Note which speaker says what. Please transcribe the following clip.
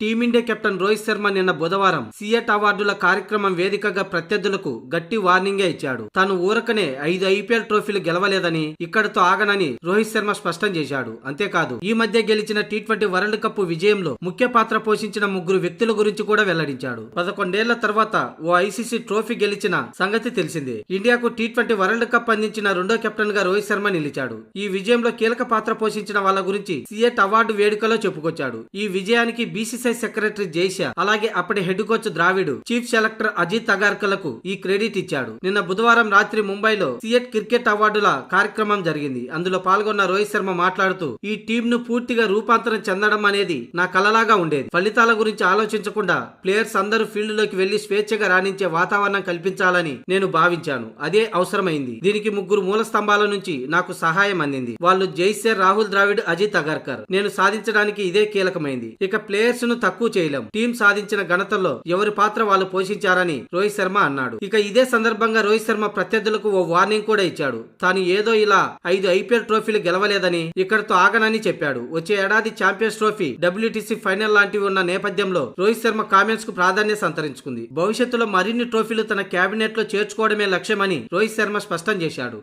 Speaker 1: Team India captain Rohit Sharma నిన్న బుధవారం సిఎట్ అవార్డుల కార్యక్రమం వేదికగా ప్రత్యర్థులకు గట్టి వార్నింగే ఇచ్చాడు. తాను ఊరకనే ఐదు ఐపీఎల్ ట్రోఫీలు గెలవలేదని ఇక్కడితో ఆగనని రోహిత్ శర్మ స్పష్టం చేశాడు. అంతేకాదు ఈ మధ్య గెలిచిన టీ ట్వంటీ వరల్డ్ కప్ విజయంలో ముఖ్య పాత్ర పోషించిన ముగ్గురు వ్యక్తుల గురించి కూడా వెల్లడించాడు. పదకొండేళ్ళ తర్వాత ఓ ఐసీసీ ట్రోఫీ గెలిచిన సంగతి తెలిసిందే. ఇండియాకు టీ ట్వంటీ వరల్డ్ కప్ అందించిన రెండో కెప్టెన్గా రోహిత్ శర్మ నిలిచాడు. ఈ విజయంలో కీలక పాత్ర పోషించిన వాళ్ళ గురించి సిఎట్ అవార్డు వేడుకలో చెప్పుకొచ్చాడు. ఈ విజయానికి బీసీసీ సెక్రటరీ జైషా అలాగే అప్పటి head coach Dravid chief selector Ajit అగార్కలకు ఈ క్రెడిట్ ఇచ్చాడు. నిన్న బుధవారం రాత్రి ముంబైలో సిఎట్ క్రికెట్ అవార్డుల కార్యక్రమం జరిగింది. అందులో పాల్గొన్న రోహిత్ శర్మ మాట్లాడుతూ ఈ టీం ను పూర్తిగా రూపాంతరం చెందడం అనేది నా కలలాగా ఉండేది. ఫలితాల గురించి ఆలోచించకుండా ప్లేయర్స్ అందరూ ఫీల్డ్లోకి వెళ్ళి స్వేచ్ఛగా రాణించే వాతావరణం కల్పించాలని నేను భావించాను. అదే అవసరమైంది. దీనికి ముగ్గురు మూల స్తంభాల నుంచి నాకు సహాయం అందింది. వాళ్ళు జైసర్ రాహుల్ ద్రావిడ్ అజిత్ అగర్కర్. నేను సాధించడానికి ఇదే కీలకమైంది. ఇక ప్లేయర్స్ను తక్కువ చేయలేం. టీం సాధించిన ఘనతల్లో ఎవరి పాత్ర వాళ్ళు పోషించారని రోహిత్ శర్మ అన్నాడు. ఇక ఇదే సందర్భంగా రోహిత్ శర్మ ప్రత్యర్థులకు ఓ వార్నింగ్ కూడా ఇచ్చాడు. తాను ఏదో ఇలా ఐదు ఐపీఎల్ ట్రోఫీలు గెలవలేదని ఇక్కడతో ఆగనని చెప్పాడు. వచ్చే ఏడాది ఛాంపియన్స్ ట్రోఫీ డబ్ల్యూటీసీ ఫైనల్ లాంటివి ఉన్న నేపథ్యంలో రోహిత్ శర్మ కామెంట్స్కు ప్రాధాన్యత సంతరించుకుంది. భవిష్యత్తులో మరిన్ని ట్రోఫీలు తన కేబినెట్లో చేర్చుకోవడమే లక్ష్యమని రోహిత్ శర్మ స్పష్టం చేశాడు.